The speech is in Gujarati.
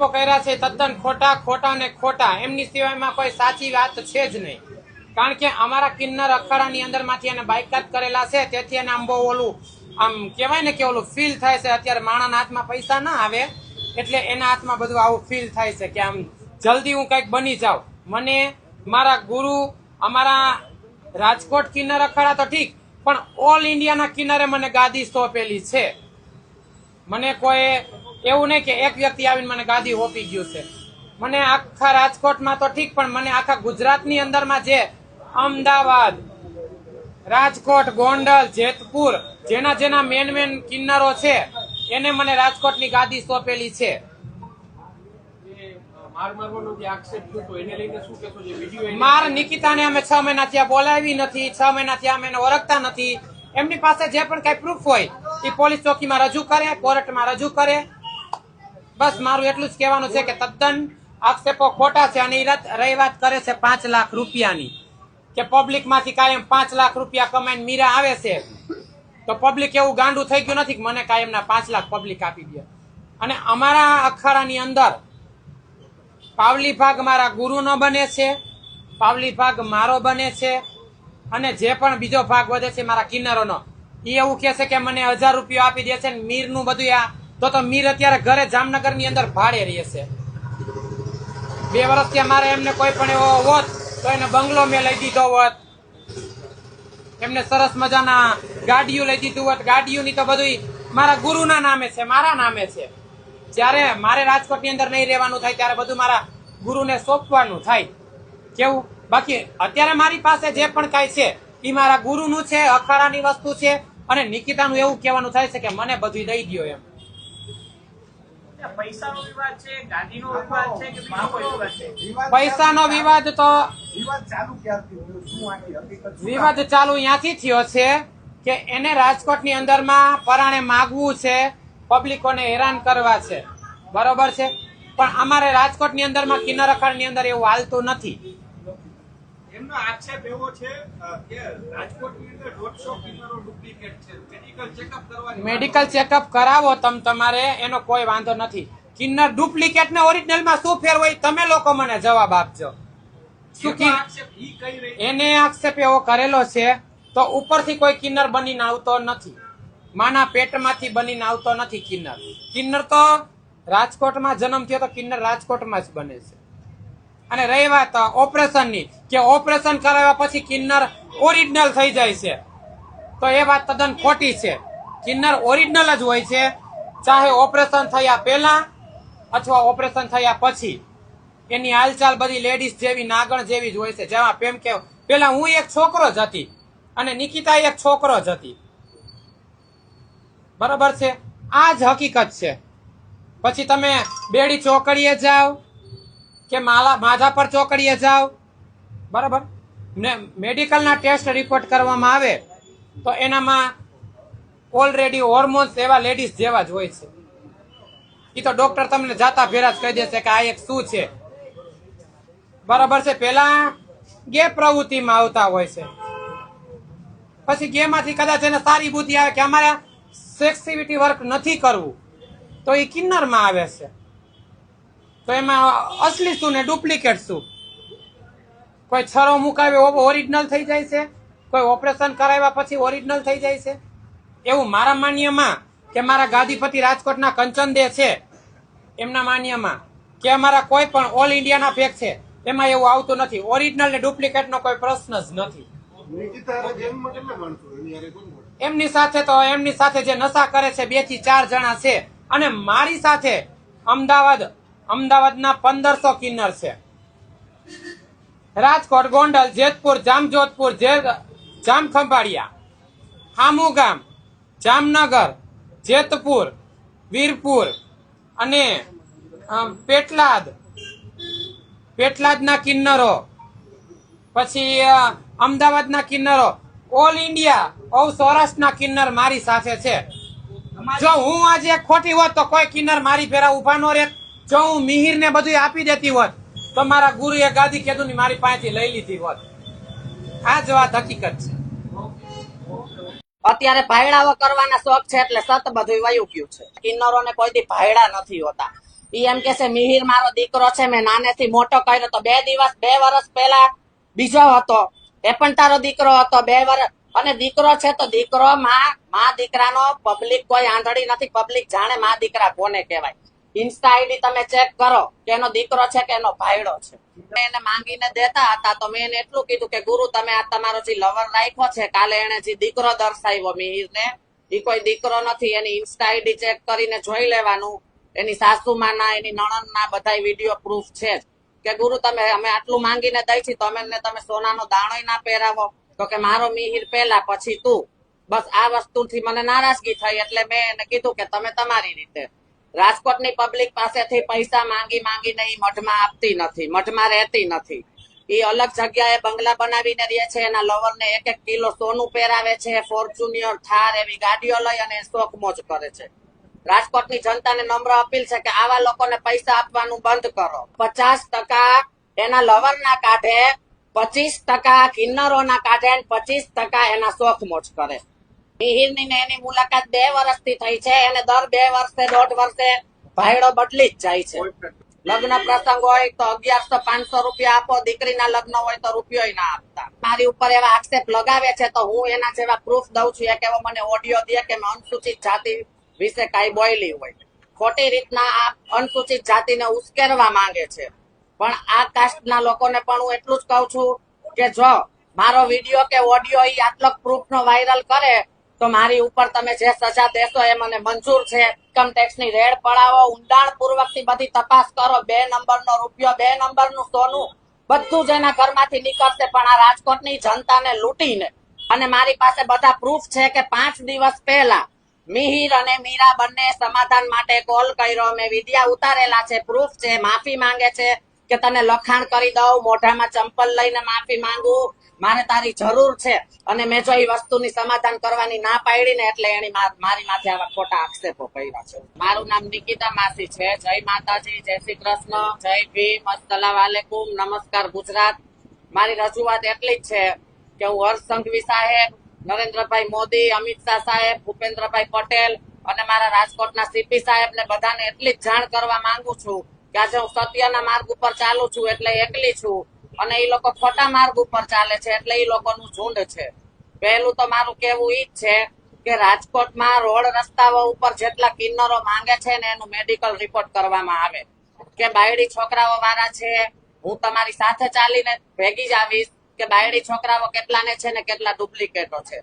આક્ષેપો કર્યા છે, તદ્દન ખોટા ખોટા ને ખોટા. એમની સિવાયમાં કોઈ સાચી વાત છે જ નહીં. કારણ કે અમારા કિન્નર અખાડાની અંદરમાંથી એને બાયકાત કરેલા છે, તેથી એને આમ બહુ ઓલું, આમ કહેવાય ને કે ઓલું ફીલ થાય છે. અત્યારે માણાના હાથમાં પૈસા ના આવે, એટલે એના હાથમાં બધું આવું ફીલ થાય છે કે આમ જલ્દી હું કંઈક બની જાઉં. મને મારા ગુરુ, અમારા રાજકોટ કિન્નર અખાડા તો ઠીક, પણ ઓલ ઇન્ડિયાના કિન્નરે મને ગાદી સોંપેલી છે. મને કોઈ એવું નહીં કે એક વ્યક્તિ આવીને મને ગાદી હોપી ગયું છે. મને આખા રાજકોટમાં તો ઠીક પણ મને આખા ગુજરાતની અંદરમાં જે અમદાવાદ રાજકોટ ગોંડલ જેતપુર જેના જેના મેન મેન કિન્નરો છે એને મને રાજકોટની ગાદી સોંપેલી છે. માર નિકિતાને અમે છ મહિના ત્યાં બોલાવી નથી છ મહિના ત્યાં અમે એને ઓળખતા નથી. એમની પાસે જે પણ કઈ પ્રૂફ હોય એ પોલીસ ચોકીમાં રજૂ કરે કોર્ટમાં રજૂ કરે. બસ મારું એટલું જ કહેવાનું છે કે તદ્દન આક્ષેપો ખોટા છે અને એ રહી વાત કરે છે પાંચ લાખ રૂપિયાની. કે પબ્લિકમાંથી કાયમ પાંચ લાખ રૂપિયા કમાઈને મીરા આવે છે. તો પબ્લિક એવું ગાંડું થઈ ગયું નથી કે મને કાયમના પાંચ લાખ પબ્લિક આપી દે. અને અમારા અખાડાની અંદર પાવલી ભાગ મારા ગુરુનો બને છે, પાવલી ભાગ મારો બને છે, અને જે પણ બીજો ભાગ વધે છે મારા કિન્નરોનો એ એવું કહે છે કે મને હજાર રૂપિયા આપી દે છે મીરનું બધું આ તો તો મીર અત્યારે ઘરે જામનગરની અંદર ભાડે રહે છે બે વર્ષ ત્યાં મારે એમને કોઈ પણ એવો હોત, તો એને બંગલો મેં લઈ દીધો હોત. એમને સરસ મજાના ગાડીઓ લઈ દીધું હોત. ગાડીઓની તો બધું મારા ગુરુના નામે છે, મારા નામે છે. જ્યારે મારે રાજકોટની અંદર નહીં રહેવાનું થાય, ત્યારે બધું મારા ગુરુને સોંપવાનું થાય. કેવું? બાકી અત્યારે મારી પાસે જે પણ કાંઈ છે એ મારા ગુરુનું છે, અખાડાની વસ્તુ છે, અને નિકિતાનું એવું કહેવાનું થાય છે કે મને બધું દઈ ગયો એમ. પૈસાનો વિવાદ વિવાદ છે કે બીજો કોઈ વિવાદ છે? પૈસાનો વિવાદ તો? વિવાદ ચાલુ ત્યાંથી થયો છે કે એને રાજકોટની અંદરમાં પરાણે માગવું છે પબ્લિકોને હેરાન કરવા છે. બરોબર છે? પણ અમારે રાજકોટની અંદરમાં કિન્નર અખાડની અંદર એવું હાલતું નથી. એમનો આક્ષેપ એવો છે કે રાજકોટની અંદર દોઢસો કિન્નરો ડુપ્લિકેટ છે. મેડિકલ ચેકઅપ કરવાની મેડિકલ ચેકઅપ કરાવો તમ તમારે એનો કોઈ વાંધો નથી. કિન્નર ડુપ્લિકેટ ને ઓરિજિનલમાં શું ફેર હોય તમે લોકો મને જવાબ આપજો. શું એનો આક્ષેપ એવો કરેલો છે તો ઉપરથી કોઈ કિન્નર બનીને આવતો નથી. માના પેટમાંથી બનીને આવતો નથી કિન્નર. કિન્નર તો રાજકોટમાં જન્મ થયો તો કિન્નર રાજકોટમાં જ બને છે. અને રહી વાત ઓપરેશનની, કે ઓપરેશન કરાવ્યા પછી કિન્નર ઓરિજિનલ થઈ જાય છે. તો એ વાત તદ્દન ખોટી છે. કિન્નર ઓરિજિનલ જ હોય છે. ચાહે ઓપરેશન થયા પહેલા અથવા ઓપરેશન થયા પછી. એની હાલચાલ બધી લેડીઝ જેવી, નાગણ જેવી જ હોય છે. જેમાં પ્રેમ કે પેલા હું એક છોકરો જ હતી અને નિકિતા એક છોકરો જ હતી. બરાબર છે? આ જ હકીકત છે. પછી તમે બેડી ચોકડીએ જાઓ. કે માલા માધા પર ચોકડીએ જાઓ. બરાબર? ને મેડિકલના ટેસ્ટ રિપોર્ટ કરવામાં આવે તો એનામાં ઓલરેડી હોર્મોન્સ એવા લેડીઝ જેવા જ હોય છે. એ તો ડોક્ટર તમને જાતા ભેરા જ કહી દેશે કે આ એક શું છે? બરાબર છે? પેલા ગે પ્રવૃત્તિમાં આવતા હોય છે. પછી ગેમાંથી કદાચ એને સારી બુદ્ધિ આવે કે અમારે સેક્સિવિટી વર્ક નથી કરવું, તો એ કિન્નરમાં આવે છે. તો એમાં અસલી શું ને ડુપ્લિકેટ શું? કોઈ છરો મુકાવે ઓરિજિનલ થઈ જાય છે? કોઈ ઓપરેશન કરાવ્યા પછી ઓરિજિનલ થઈ જાય છે? એવું મારા માન્યમાં કે મારા ગાદીપતિ રાજકોટના કંચન દે છે એમના માન્યમાં કે અમારા કોઈ પણ ઓલ ઇન્ડિયાના પેક છે એમાં એવું આવતું નથી. ઓરિજિનલ ને ડુપ્લિકેટનો કોઈ પ્રશ્ન જ નથી? એમની સાથે તો એમની સાથે જે નશા કરે છે બેથી ચાર જણા છે. અને મારી સાથે અમદાવાદ અમદાવાદના પંદરસો કિન્નર છે. રાજકોટ, ગોંડલ, જેતપુર, જામજોધપુર જામખંભાળિયા આમુ ગામ જામનગર, જેતપુર, વીરપુર અને પેટલાદ. પેટલાદના કિન્નરો. પછી અમદાવાદના કિન્નરો. ઓલ ઇન્ડિયા ઓ સૌરાષ્ટ્રના કિન્નર મારી સાથે છે. જો હું આજે ખોટી હોત તો કોઈ કિન્નર મારી ફેરા ઊભા નો રહેત. જો હું મિહિર ને બધું આપી દેતી હોત, તો મારા ગુરુએ ગાદી કેદુ ની મારી પાસેથી લઈ લીધી હોત. આ જ વાત હકીકત છે. અત્યારે ભાયડાઓ કરવાના શોખ છે એટલે સત બધું વયું ગયું છે. કિન્નરોને કોઈ દી ભાયડા નથી હોતા. ઈ એમ કે છે, મિહિર મારો દીકરો છે, મેં નાનેથી મોટો કર્યો તો બે દિવસ, બે વર્ષ પહેલા બીજો હતો. એ પણ તારો દીકરો હતો, બે વર્ષ અને દીકરો છે તો દીકરો માં માં દીકરાનો પબ્લિક કોઈ આંધળી નથી પબ્લિક જાણે માં દીકરા કોને કહેવાય. ઇન્સ્ટા આઈડી તમે ચેક કરો કે એનો દીકરો છે કે એનો ભાઈડો છે. મેં એને માંગીને દેતા હતા તો મેં એને એટલું કીધું કે, ગુરુ, તમે આ તમારો જે લવર રાખ્યો છે, કાલે એને જે દીકરો દર્શાવ્યો મિહિરને એ કોઈ દીકરો નથી, એની ઇન્સ્ટા આઈડી ચેક કરીને જોઈ લેવાનું. એની સાસુમાના, એની નણંદના બધા વીડિયો પ્રૂફ છે કે, ગુરુ, તમે અમે આટલું માંગીને દઈ છી તમે ને તમે સોનાનો દાણોય ના પહેરાવો. તો કે, મારો મિહિર પહેલા, પછી તું. બસ આ વસ્તુથી મને નારાજગી થઈ એટલે મેં એને કીધું કે, તમે તમારી રીતે રાજકોટની પબ્લિક પાસેથી પૈસા માંગી માંગીને ઈ મઠમાં આપતી નથી, મઠમાં રહેતી નથી. એ અલગ જગ્યાએ બંગલા બનાવીને રહે છે, એના લવરને એક એક કિલો સોનું પહેરાવે છે ફોર્ચ્યુનિયર થાર એવી ગાડીઓ લઈ અને શોખ મોજ કરે છે. રાજકોટની જનતાને નમ્ર અપીલ છે કે આવા લોકોને પૈસા આપવાનું બંધ કરો. પચાસ ટકા એના લવરના કાઢે પચીસ ટકા કિન્નરોના કાઢે પચીસ ટકા એના શોખ મોજ કરે. મિહિરની એની મુલાકાત બે વર્ષથી થઈ છે એને દર બે વર્ષે દોઢ વર્ષે ભાયડો બદલી જ જાય છે. લગ્ન પ્રસંગ હોય તો અગિયારસો પાંચસો રૂપિયા આપો, દીકરીના લગ્ન હોય તો રૂપિયો ના આપતા. મારી ઉપર એવા આક્ષેપ લગાવે છે તો હું એના જેવા પ્રૂફ દઉં છું, એક એવો મને ઓડિયો દે કે મેં અનુસૂચિત જાતિ વિશે કાંઈ બોયલી હોય. ખોટી રીતના આ અનુસૂચિત જાતિને ઉશ્કેરવા માંગે છે. પણ આ કાસ્ટના લોકોને પણ હું એટલું જ કહું છું કે જો મારો વીડિયો કે ઓડિયો એ આટલો પ્રૂફનો વાયરલ કરે તો મારી ઉપર તમે જે સજા દેશો એ મને મંજૂર છે. ઇન્કમ ટેક્સની રેડ પડાવો ઊંડાણ પૂર્વકથી બધી તપાસ કરો, બે નંબર નો રૂપિયો, બે નંબરનું સોનું, બધું જ એના ઘરમાંથી નીકળશે, પણ આ રાજકોટની જનતાને લૂંટીને. અને મારી પાસે બધા પ્રૂફ છે કે પાંચ દિવસ પહેલા મિહિર અને મીરા બંને સમાધાન માટે કોલ કર્યો. મેં વિડિયા ઉતારેલા છે પ્રૂફ છે, માફી માંગે છે. કે તને લખાણ કરી દઉં, મોઢામાં ચંપલ લઈને માફી માંગુ. મારે તારી જરૂર છે. અને મેં જો એ વસ્તુની સમાધાન કરવાની ના પાડી ને એટલે એની મારી માથે આવા ખોટા આક્ષેપો કર્યા છે. મારું નામ નિકિતા માસી છે. જય માતાજી, જય શ્રી કૃષ્ણ, જય ભીમ અસલામ વાલેકુમ, નમસ્કાર ગુજરાત. મારી રજૂઆત એટલી જ છે કે હું હર્ષ સંઘવી સાહેબ, નરેન્દ્રભાઈ મોદી, અમિત શાહ સાહેબ, ભૂપેન્દ્રભાઈ પટેલ અને મારા રાજકોટના સીપી સાહેબ ને બધાને એટલી જ જાણ કરવા માંગુ છું કે આજે હું સત્યના માર્ગ ઉપર ચાલુ છું એટલે એકલી છું અને એ લોકો ખોટા માર્ગ ઉપર ચાલે છે એટલે એ લોકોનું ઝુંડ છે. પહેલું તો મારું કેવું ઈ જ છે કે રાજકોટમાં રોડ રસ્તાઓ ઉપર જેટલા કિન્નરો માંગે છે ને એનું મેડિકલ રિપોર્ટ કરવામાં આવે. કે બાયડી છોકરાઓ વાળા છે, હું તમારી સાથે ચાલીને ભેગી જ આવીશ કે બાયડી છોકરાઓ કેટલાને છે ને કેટલા ડુપ્લિકેટો છે.